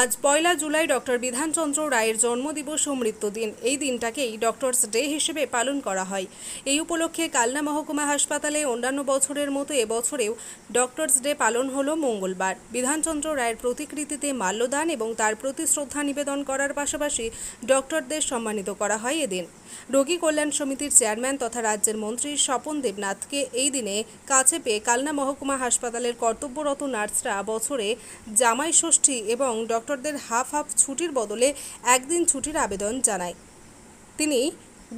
আজ পয়লা জুলাই ডক্টর বিধানচন্দ্র রায়ের জন্মদিবস ও মৃত্যুদিন। এই দিনটাকেই ডক্টরস ডে হিসেবে পালন করা হয়। এই উপলক্ষে কালনা মহকুমা হাসপাতালে অন্যান্য বছরের মতো এবছরেও ডক্টরস ডে পালন হলো মঙ্গলবার। বিধানচন্দ্র রায়ের প্রতিকৃতিতে মাল্যদান এবং তার প্রতি শ্রদ্ধা নিবেদন করার পাশাপাশি ডক্টরদের সম্মানিত করা হয় এদিন। রোগী কল্যাণ সমিতির চেয়ারম্যান তথা রাজ্যের মন্ত্রী স্বপন দেবনাথকে এই দিনে কাছে পেয়ে কালনা মহকুমা হাসপাতালের কর্তব্যরত নার্সরা বছরে জামাই ষষ্ঠী এবং ডক্টরদের হাফ হাফ ছুটির বদলে একদিন ছুটির আবেদন জানায়। তিনি,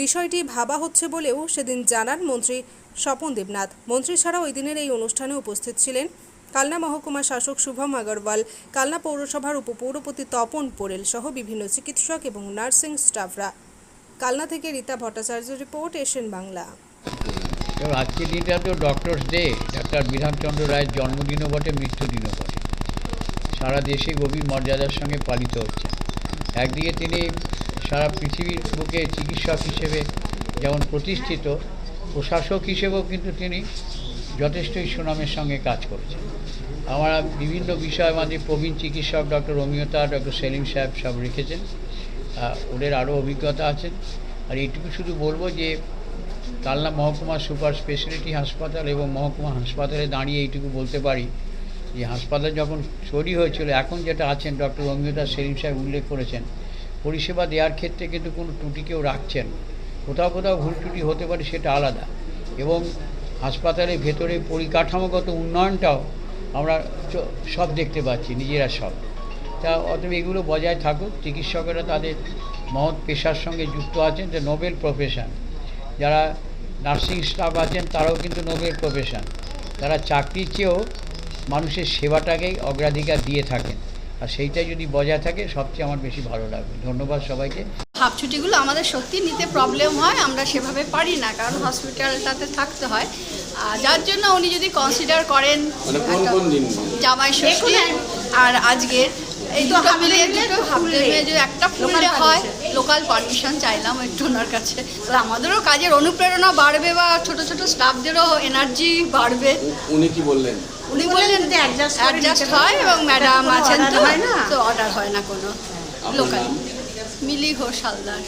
বিষয়টি ভাবা হচ্ছে বলেও সেদিন জানান মন্ত্রী স্বপন দেবনাথ। মন্ত্রী ছাড়াও ওই দিনের এই অনুষ্ঠানে উপস্থিত ছিলেন কালনা মহকুমা শাসক শুভম আগরওয়াল, কালনা পৌরসভার উপপৌরপতি তপন পোরেল সহ বিভিন্ন চিকিৎসক এবং নার্সিং স্টাফরা। কালনা থেকে রীতা ভট্টাচার্যের রিপোর্ট এশিয়ান বাংলা। আজকের দিনটা তো ডক্টরস ডে, ডাক্তার বিধানচন্দ্র রায়ের জন্মদিনও বটে, মৃত্যুদিনও বটে। সারা দেশে গভীর মর্যাদার সঙ্গে পালিত হচ্ছে। একদিকে তিনি সারা পৃথিবীর বুকে চিকিৎসক হিসেবে যেমন প্রতিষ্ঠিত, প্রশাসক হিসেবেও কিন্তু তিনি যথেষ্টই সুনামের সঙ্গে কাজ করেছেন। আমরা বিভিন্ন বিষয় মাঝে প্রবীণ চিকিৎসক ডক্টর অমিয়তা ডক্টর সেলিম সাহেব সব রেখেছেন। ওদের আরও অভিজ্ঞতা আছেন আর এইটুকু শুধু বলব যে, কালনা মহকুমা সুপার স্পেশালিটি হাসপাতাল এবং মহকুমা হাসপাতালে দাঁড়িয়ে এইটুকু বলতে পারি যে হাসপাতাল যখন তৈরি হয়েছিল, এখন যেটা আছেন ডক্টর অমিয়তা সেলিম সাহেব উল্লেখ করেছেন, পরিষেবা দেওয়ার ক্ষেত্রে কিন্তু কোনো ত্রুটি কেউ রাখছেন কোথাও কোথাও ভুল ত্রুটি হতে পারে, সেটা আলাদা। এবং হাসপাতালের ভেতরে পরিকাঠামোগত উন্নয়নটাও আমরা সব দেখতে পাচ্ছি, নিজেরা সব। তা অতএব এগুলো বজায় থাকুক, চিকিৎসকেরা তাদের মহৎ পেশার সঙ্গে যুক্ত আছেন যে নোবেল প্রফেশন। যারা নার্সিং স্টাফ আছেন, তারাও কিন্তু নোবেল প্রফেশন। তারা চাকরির চেয়েও মানুষের সেবাটাকেই অগ্রাধিকার দিয়ে থাকেন। আর সেইটাই যদি বজায় থাকে সবচেয়ে আমার বেশি ভালো লাগবে। ধন্যবাদ সবাইকে। হাফ ছুটিগুলো আমাদের সত্যি নিতে প্রবলেম হয় আমরা সেভাবে পারি না কারণ হসপিটালটাতে থাকতে হয়। যার জন্য উনি যদি কনসিডার করেন মানে কোন কোন জামাই ষষ্ঠী আর আজকের এই দুটো মিলিয়ে দুটো হাফ যে একটা ফুলে হয় লোকাল পারমিশন চাইলাম একটু ওনার কাছে। তো আমাদেরও কাজের অনুপ্রেরণা বাড়বে বা ছোট ছোট স্টাফদেরও এনার্জি বাড়বে। উনি কি বললেন? উনি বললেন যে অ্যাডজাস্ট হয় এবং ম্যাডাম আছেন তো তো অর্ডার হয় না কোনো। লোকাল মিলি ঘোষ হালদার